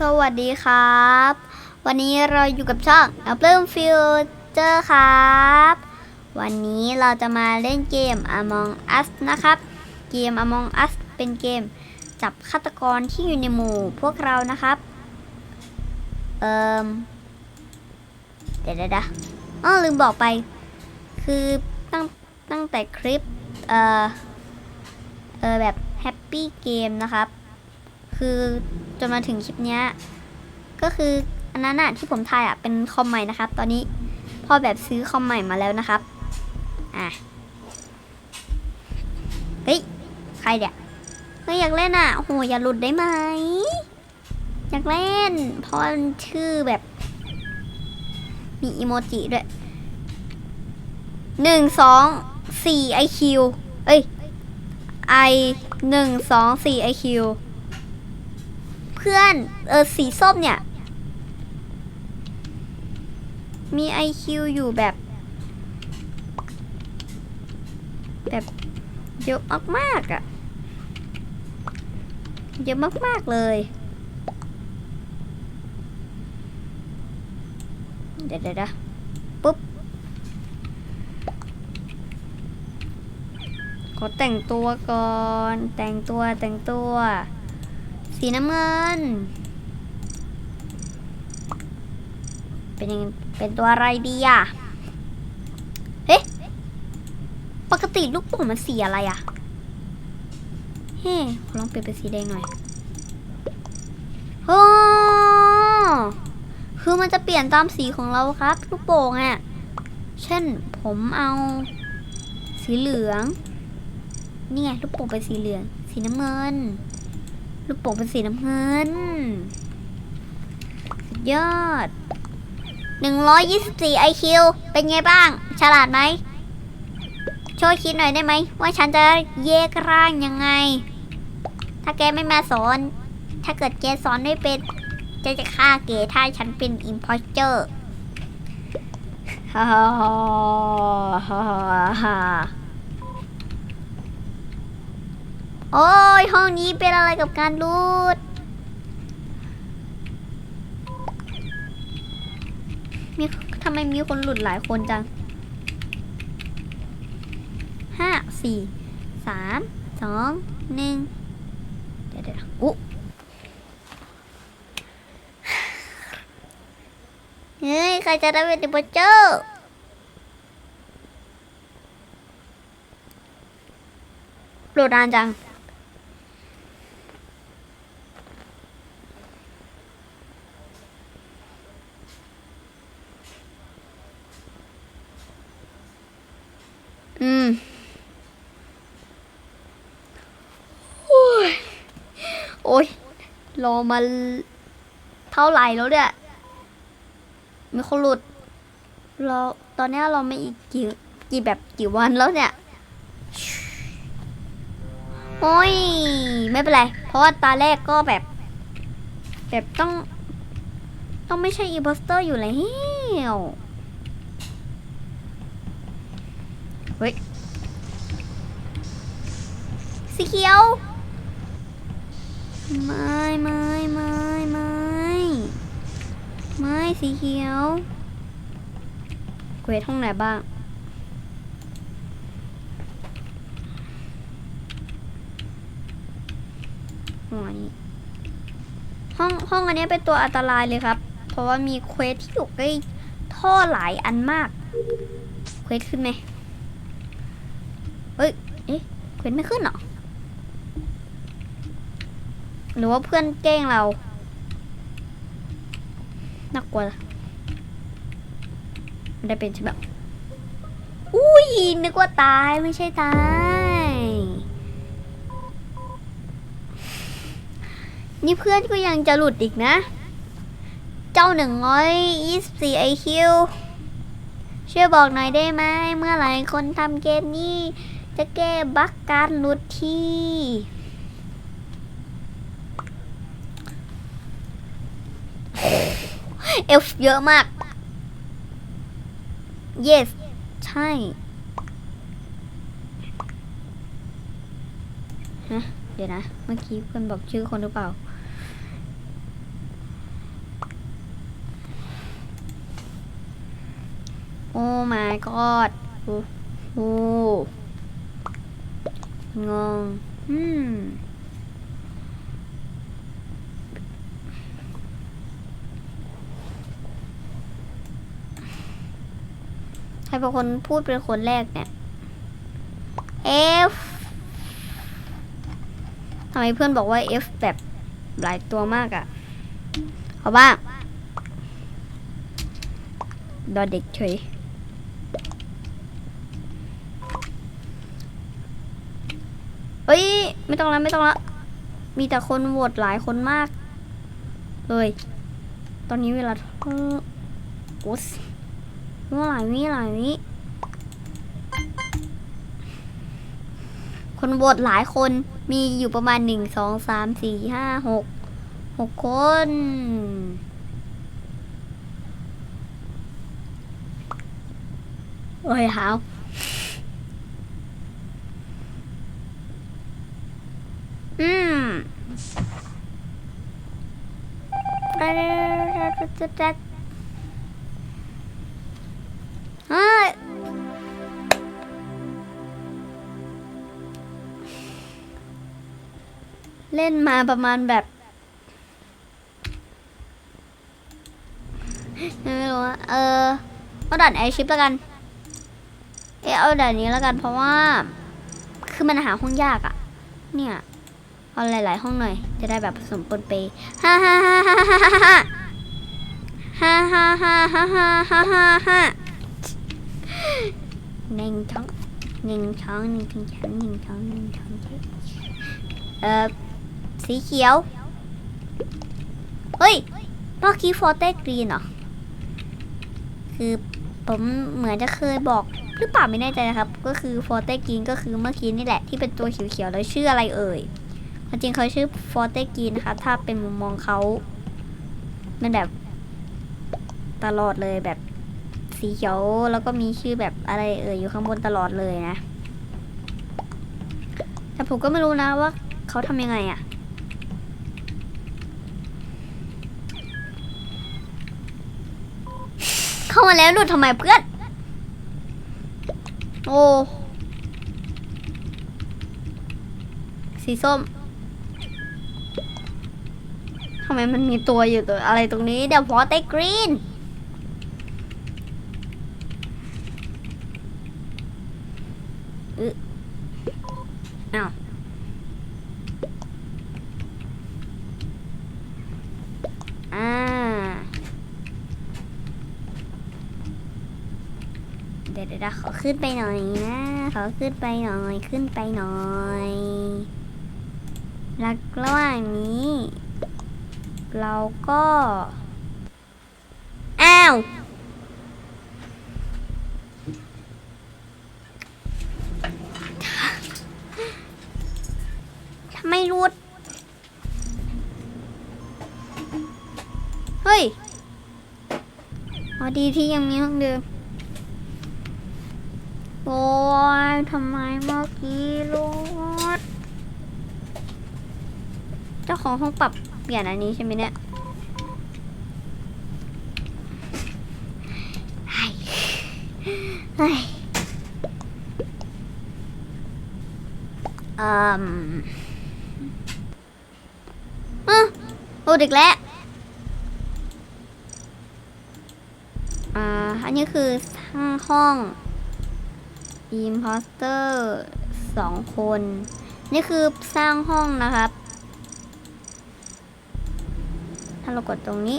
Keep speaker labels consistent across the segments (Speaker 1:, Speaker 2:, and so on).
Speaker 1: สวัสดีครับ วันนี้เราอยู่กับช่อง Apple Future ครับ วันนี้เราจะมาเล่นเกม Among Us นะครับ เกม Among Us เป็นเกมจับฆาตกรที่อยู่ในหมู่พวกเรานะครับ เอ่มเดี๋ยวเดี๋ยวอ๋อลืมบอกไป คือตั้งตั้งแต่คลิป เอ่อ เออแบบแฮปปี้เกมนะครับ คือ จนมาถึงคลิปเนี้ยก็คืออันนั้นอะที่ผมถ่ายอะเป็นคอมใหม่นะครับ ตอนนี้พ่อแบบซื้อคอมใหม่มาแล้วนะครับอะเฮ้ยใครเดี๋ยเฮ้ยอยากเล่นอะโอ้โหอย่าหลุดได้ไหมอยากเล่นเพราะชื่อแบบ มีอีโมจิด้วยหนึ่งสองสี่ไอคิวเอ้ยไอหนึ่งสองสี่ไอคิว พื่อนเออสีส้มเนี่ย มี IQ อยู่แบบ แบบเยอะมากๆอะ่ะ เยอะมาก ๆ เลย เดี๋ยวเดี๋ยวเดะปุ๊บ ขอแต่งตัวก่อน แต่งตัวแต่งตัว สีน้ำเงิน เป็นยังเป็นตัวอะไรดีอะเอ๊ะปกติลูกโป่งมันสีอะไรอะ เฮ้ขอลองเปลี่ยนเป็นสีแดงหน่อยโอ้คือมันจะเปลี่ยนตามสีของเราครับ ลูกโป่งอะ เช่นผมเอา สีเหลือง นี่ไง ลูกโป่งเป็นสีเหลือง สีน้ำเงิน ลูกโป่งเป็นสีน้ำเงินสุดยอด 124 IQ เป็นไงบ้าง ฉลาดไหม ช่วยคิดหน่อยได้ไหม ว่าฉันจะแยกร่างยังไง ถ้าแกไม่มาสอน ถ้าเกิดแกสอนไม่เป็น จะจะฆ่าเกถ้าฉันเป็นอิมพอสเจอร์ฮ่าฮ่าฮ่าฮ่าฮ่า โอ้ยห้องนี้เป็นอะไรกับการรูด มีทำไมมีคนหลุดหลายคนจังห้าสี่สามสองหนึ่งเดี๋ยวเดี๋ยวอุ๊เฮ้ย ใครจะได้เป็นดิบเจอร์โหลดนานจัง อืม โอ้ย โอ้ย รอมาเท่าไหร่แล้วเนี่ย มีคนหลุด เราตอนนี้เราไม่อีกกี่กี่แบบกี่วันแล้วเนี่ย โอ้ย ไม่เป็นไร เพราะว่าตาแรกก็แบบ แบบต้อง ต้องไม่ใช่อีโพสเตอร์อยู่แล้วเฮ้ย สีเขียว ไม่ไม่ไม่ไม่ไม่สีเขียวเกวทห้องไหนบ้างห้องอันนี้ห้องห้องอันนี้เป็นตัวอันตรายเลยครับ เพราะว่ามีเควสที่อยู่ใกล้ท่อหลายอันมาก เควสขึ้นไหมเอ้ย เอ๊ะ เควสไม่ขึ้นหรอ หรือว่าเพื่อนแกล้งเราน่ากลัวไม่ได้เป็นใช่ไหมอุ้ยนึกว่าตายไม่ใช่ตายนี่เพื่อนก็ยังจะหลุดอีกนะ เจ้าหนึ่งร้อยยี่สิบสี่ไอคิวช่วยบอกหน่อยได้ไหมเมื่อไหร่คนทำเกมนี้จะแก้บั๊กการหลุดที่ เอฟเยอะมาก yes ใช่เดี๋ยวนะ เมื่อกี้เพื่อนบอกชื่อคนหรือเปล่า โอ้ my god โอ้งง อืม รเป็นคนพูดเป็นคนแรกเนี่ย F ทำไมเพื่อนบอกว่า F แบบหลายตัวมากอะเอาบ้างดอเด็กเฉยเอ้ย ไม่ต้องและไม่ต้องและมีแต่คนโหวตหลายคนมาก เลย ตอนนี้เวลาโอ้ เมื่อหลายวิหลายวิคนโหวตหลายคนมีอยู่ประมาณหนึ่งสองสามสี่ห้าหกหกคน โอ้ยหาวอืมเฮ้ เล่นมาประมาณแบบไม่รู้อะเออเอาด่านไอชิปแล้วกัน เอะเอาด่านนี้แล้วกันเพราะว่า คือมันหาห้องยากอะเนี่ยเอาหลาย ๆ ห้องหน่อย จะได้แบบผสมปนเปฮ่าฮ่าฮ่าฮ่าฮ่าฮ่าฮ่าฮ่าฮ่าฮ่าฮ่าฮ่าฮ่าหนึ่งช่องหนึ่งช่องหนึ่งช่องหนึ่งช่องหนึ่งช่องเอ่อ สีเขียว เฮ้ยเมื่อกี้ฟอร์เต้กรีนเหรอ คือผมเหมือนจะเคยบอกหรือเปล่าไม่แน่ใจนะครับ ก็คือฟอร์เต้กรีนก็คือเมื่อกี้นี่แหละที่เป็นตัวเขียวๆแล้วชื่ออะไรเอ่ยจริงเขาชื่อฟอร์เตกีนะคะ ถ้าเป็นมุมมองเขา มันแบบตลอดเลยแบบสีเขียวแล้วก็มีชื่อแบบอะไรเอ่ยอยู่ข้างบนตลอดเลยนะ แต่ผมก็ไม่รู้นะว่าเขาทำยังไงอะ เข้ามาแล้วหลุดทำไมเพื่อน โอ้ สีส้มทำไมมันมีตัวอยู่ตัวอะไรตรงนี้เดี๋ยวพอเตกรีน อึอ้าวอ่า เดี๋ยวเดี๋ยวขอขึ้นไปหน่อยนะ ขอขึ้นไปหน่อย ขึ้นไปหน่อยแล้วระหว่างนี้ เราก็ อ้าว ทำไมรุด เฮ้ย พอดีที่ยังมีห้องเดิม โอ้ยทำไมเมื่อกี้รุดเจ้าของห้องปรับเปลี่ยนอันนี้ใช่ไหมเนี่ยเฮ้ยเฮ้ยอืมอะโอ้เด็กแล้วอ่า อันนี้คือสร้างห้อง imposter สองคน นี่คือสร้างห้องนะครับ ถ้าเรากดตรงนี้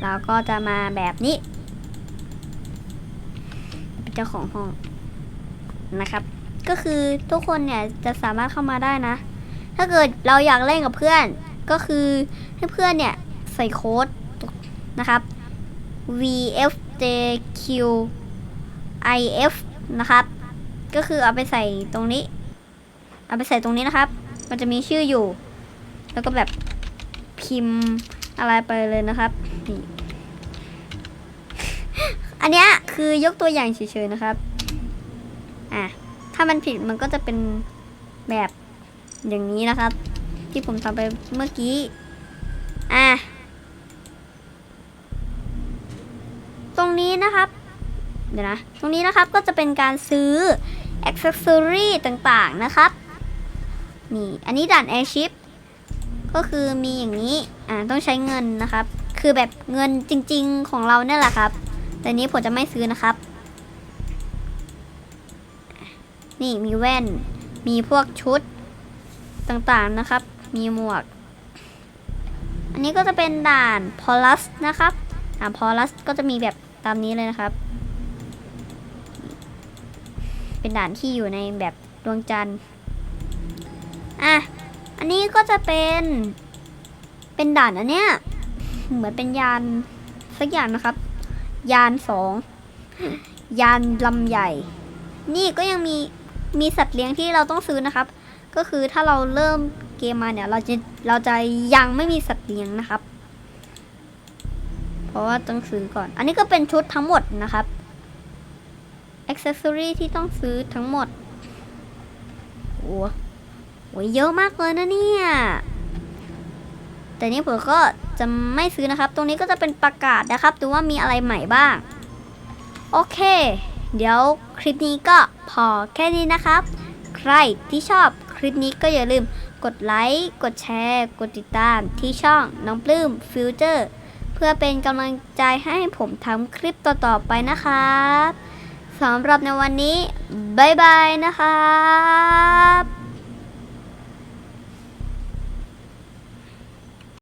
Speaker 1: เราก็จะมาแบบนี้ เป็นเจ้าของห้องนะครับ ก็คือทุกคนเนี่ยจะสามารถเข้ามาได้นะ ถ้าเกิดเราอยากเล่นกับเพื่อน ก็คือให้เพื่อนเนี่ยใส่โค้ดนะครับ VFJQ IF นะครับ ก็คือเอาไปใส่ตรงนี้ เอาไปใส่ตรงนี้นะครับ มันจะมีชื่ออยู่ แล้วก็แบบพิมพ์อะไรไปเลยนะครับนี่อันเนี้ยคือยกตัวอย่างเฉยๆนะครับ อะ ถ้ามันผิดมันก็จะเป็นแบบอย่างนี้นะครับ ที่ผมทำไปเมื่อกี้ อะ ตรงนี้นะครับ เดี๋ยวนะ ตรงนี้นะครับก็จะเป็นการซื้อ a c c e s s o r y ต่างๆนะครับ นี่ อันนี้ด่าน airship ก็คือมีอย่างนี้ อ่า ต้องใช้เงินนะครับ คือแบบเงินจริงๆของเราเนี่ยแหละครับ แต่นี้ผมจะไม่ซื้อนะครับ นี่มีแว่น มีพวกชุดต่างๆนะครับ มีหมวก อันนี้ก็จะเป็นด่านพอลัสนะครับด่านพอลัสก็จะมีแบบตามนี้เลยนะครับ เป็นด่านที่อยู่ในแบบดวงจันทร์อะอันนี้ก็จะเป็นเป็นด่านอันเนี้ยเหมือนเป็นยานสักอย่างนะครับ ยานสองยานลำใหญ่ นี่ก็ยังมีมีสัตว์เลี้ยงที่เราต้องซื้อนะครับ ก็คือถ้าเราเริ่มเกมมาเนี่ย เราจะเราจะยังไม่มีสัตว์เลี้ยงนะครับ เพราะว่าต้องซื้อก่อน อันนี้ก็เป็นชุดทั้งหมดนะครับ อ c c e s s o r y ที่ต้องซื้อทั้งหมดโอ้โหเยอะมากเลยนะเนี่ย แต่นี่ผมก็จะไม่ซื้อนะครับ ตรงนี้ก็จะเป็นประกาศนะครับ ดูว่ามีอะไรใหม่บ้าง โอเค เดี๋ยวคลิปนี้ก็พอแค่นี้นะครับ ใครที่ชอบคลิปนี้ก็อย่าลืมกดไลค์ กดแชร์ กดติดตามที่ช่องน้องปลื้มฟิวเจอร์เพื่อเป็นกำลังใจให้ผมทำคลิปต่อๆไปนะครับ สำหรับในวันนี้ บ๊ายบายนะครับ